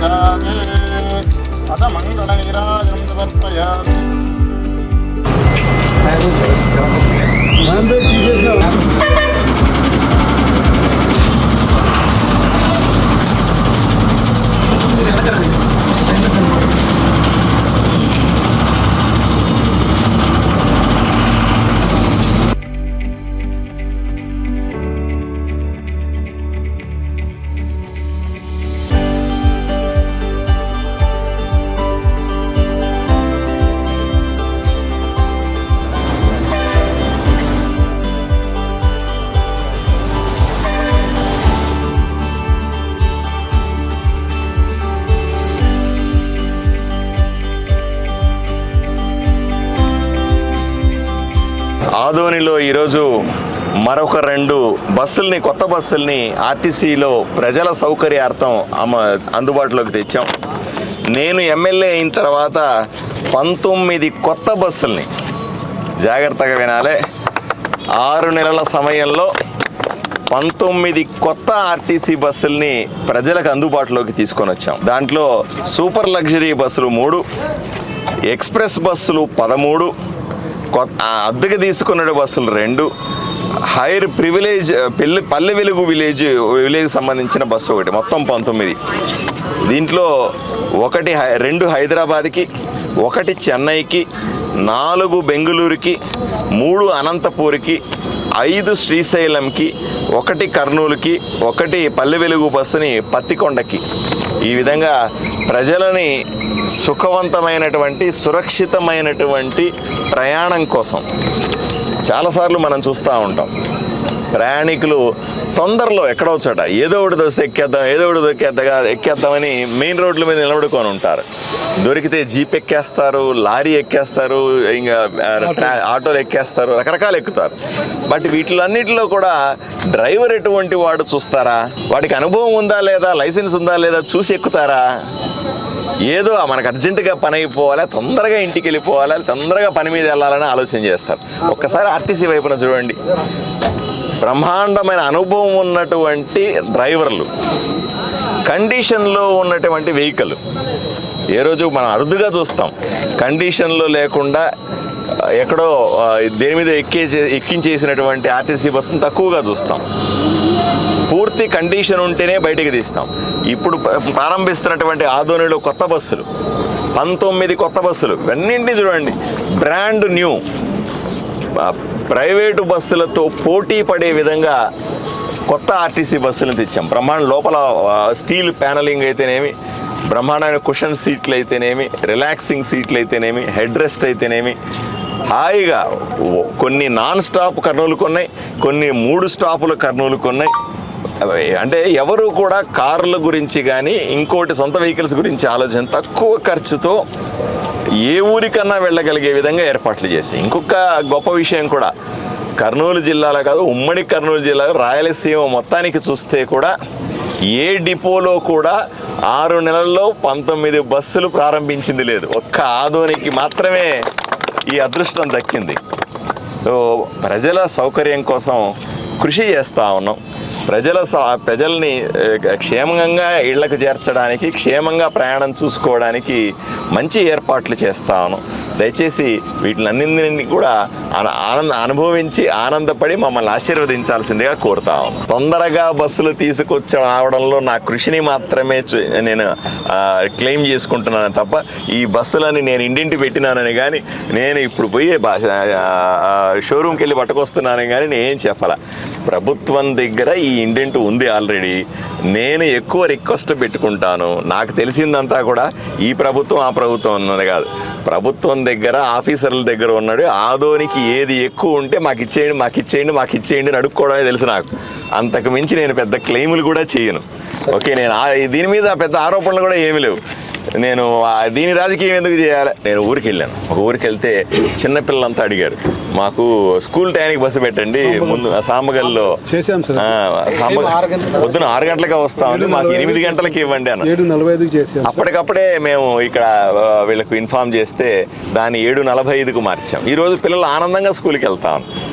जागे अथ मङ्गलैराजं समर्पयामि ఆదోనిలో ఈరోజు మరొక రెండు బస్సుల్ని కొత్త బస్సుల్ని ఆర్టీసీలో ప్రజల సౌకర్యార్థం అమ అందుబాటులోకి తెచ్చాం. నేను ఎమ్మెల్యే అయిన తర్వాత పంతొమ్మిది కొత్త బస్సుల్ని జాగ్రత్తగా వినాలే. ఆరు నెలల సమయంలో పంతొమ్మిది కొత్త ఆర్టీసీ బస్సుల్ని ప్రజలకు అందుబాటులోకి తీసుకొని వచ్చాం. దాంట్లో సూపర్ లగ్జరీ బస్సులు మూడు ఎక్స్ప్రెస్ బస్సులు పదమూడు అద్దెకు తీసుకున్న బస్సులు రెండు. హైర్ ప్రివిలేజ్ పెళ్ళి పల్లె వెలుగు విలేజ్ విలేజ్ సంబంధించిన బస్సు ఒకటి మొత్తం పంతొమ్మిది. దీంట్లో ఒకటి హై- రెండు హైదరాబాద్కి ఒకటి చెన్నైకి నాలుగు బెంగళూరుకి మూడు అనంతపూర్కి ఐదు శ్రీశైలంకి ఒకటి కర్నూలుకి ఒకటి పల్లె వెలుగు బస్సుని పత్తికొండకి. ఈ విధంగా ప్రజలని సుఖవంతమైనటువంటి సురక్షితమైనటువంటి ప్రయాణం కోసం చాలాసార్లు మనం చూస్తూ ఉంటాం. ప్రయాణికులు తొందరలో ఎక్కడో చోట ఏదో ఒకటి దొరికితే ఎక్కేద్దాం ఏదో ఒకటి దొరికేద్దాగా ఎక్కేద్దామని మెయిన్ రోడ్ల మీద నిలబడుకొని ఉంటారు. దొరికితే జీప్ ఎక్కేస్తారు లారీ ఎక్కేస్తారు ఇంకా ఆటోలు ఎక్కేస్తారు రకరకాలు ఎక్కుతారు. బట్ వీటిలన్నిటిలో కూడా డ్రైవర్ ఎటువంటి వాడు చూస్తారా? వాడికి అనుభవం ఉందా లేదా? లైసెన్స్ ఉందా లేదా? చూసి ఎక్కుతారా? ఏదో మనకు అర్జెంటుగా పని అయిపోవాలి తొందరగా ఇంటికి వెళ్ళిపోవాలి తొందరగా పని మీద వెళ్ళాలని ఆలోచన చేస్తారు. ఒక్కసారి ఆర్టీసీ వైపున చూడండి. బ్రహ్మాండమైన అనుభవం ఉన్నటువంటి డ్రైవర్లు కండిషన్లో ఉన్నటువంటి వెహికల్. ఏ రోజు మనం అరుదుగా చూస్తాం. కండిషన్లో లేకుండా ఎక్కడో దేని మీద ఎక్కే ఎక్కించేసినటువంటి ఆర్టీసీ బస్సును తక్కువగా చూస్తాం. పూర్తి కండిషన్ ఉంటేనే బయటికి తీస్తాం. ఇప్పుడు ప్రారంభిస్తున్నటువంటి ఆధోనిలో కొత్త బస్సులు పంతొమ్మిది కొత్త బస్సులు ఇవన్నింటినీ చూడండి. Brand new. ప్రైవేటు బస్సులతో పోటీ పడే విధంగా కొత్త ఆర్టీసీ బస్సులను తెచ్చాం. బ్రహ్మాండ లోపల స్టీల్ ప్యానలింగ్ అయితేనేమి బ్రహ్మాండమైన కుషన్ సీట్లు అయితేనేమి రిలాక్సింగ్ సీట్లు అయితేనేమి హెడ్ రెస్ట్ అయితేనేమి హాయిగా కొన్ని నాన్ స్టాప్ కర్నూలు కొన్నాయి కొన్ని మూడు స్టాపుల కర్నూలు కొన్నాయి. అవి అంటే ఎవరు కూడా కార్ల గురించి కానీ ఇంకోటి సొంత వెహికల్స్ గురించి ఆలోచన తక్కువ ఖర్చుతో ఏ ఊరికన్నా వెళ్ళగలిగే విధంగా ఏర్పాట్లు చేసి ఇంకొక గొప్ప విషయం కూడా కర్నూలు జిల్లాలో కాదు ఉమ్మడి కర్నూలు జిల్లాలో రాయలసీమ మొత్తానికి చూస్తే కూడా ఏ డిపోలో కూడా ఆరు నెలల్లో పంతొమ్మిది బస్సులు ప్రారంభించింది లేదు. ఒక్క ఆదోనికి మాత్రమే ఈ అదృష్టం దక్కింది. సో ప్రజల సౌకర్యం కోసం కృషి చేస్తూ ఉన్నాం. ప్రజల స- ప్రజల్ని క్షేమంగా ఇళ్ళకు చేర్చడానికి క్షేమంగా ప్రయాణం చూసుకోవడానికి మంచి ఏర్పాట్లు చేస్తాను. దయచేసి వీటిలన్నింటినీ కూడా ఆనంద అనుభవించి ఆనందపడి మమ్మల్ని ఆశీర్వదించాల్సిందిగా కోరుతాం తొందరగా బస్సులు తీసుకొచ్చి రావడంలో నా కృషిని మాత్రమే నేను క్లెయిమ్ చేసుకుంటున్నాను తప్ప ఈ బస్సులని నేను ఇంటింటి పెట్టినానని కానీ నేను ఇప్పుడు పోయి షోరూమ్కి వెళ్ళి పట్టుకొస్తున్నానని కానీ నేను ఏం చెప్పాల. ప్రభుత్వం దగ్గర ఈ ఇండెంట్ ఉంది ఆల్రెడీ. నేను ఎక్కువ రిక్వెస్ట్ పెట్టుకుంటాను. నాకు తెలిసిందంతా కూడా ఈ ప్రభుత్వం ఆ ప్రభుత్వం ఉన్నది కాదు. ప్రభుత్వం దగ్గర ఆఫీసర్ల దగ్గర ఉన్నాడు. ఆదోనికి ఏది ఎక్కువ ఉంటే మాకు ఇచ్చేయండి మాకు ఇచ్చేయండి మాకు ఇచ్చేయండి అని అడుక్కోవడమే తెలుసు నాకు. అంతకు మించి నేను పెద్ద క్లెయిములు కూడా చేయను. ఓకే నేను దీని మీద పెద్ద ఆరోపణలు కూడా ఏమీ లేవు. నేను దీని రాజకీయం ఎందుకు చేయాలి? నేను ఊరికి వెళ్ళాను. ఒక ఊరికి వెళ్తే చిన్నపిల్లలంతా అడిగారు. మాకు స్కూల్ టైంకి బస్సు పెట్టండి. ముందు సామగల్లో పొద్దున ఆరు గంటలకే వస్తా. ఉంది మాకు ఎనిమిది గంటలకి ఇవ్వండి చేసాం అప్పటికప్పుడే మేము ఇక్కడ వీళ్ళకు ఇన్ఫామ్ చేస్తే దాన్ని ఏడు నలభై ఐదుకు మార్చాం. ఈరోజు పిల్లలు ఆనందంగా స్కూల్కి వెళ్తాం.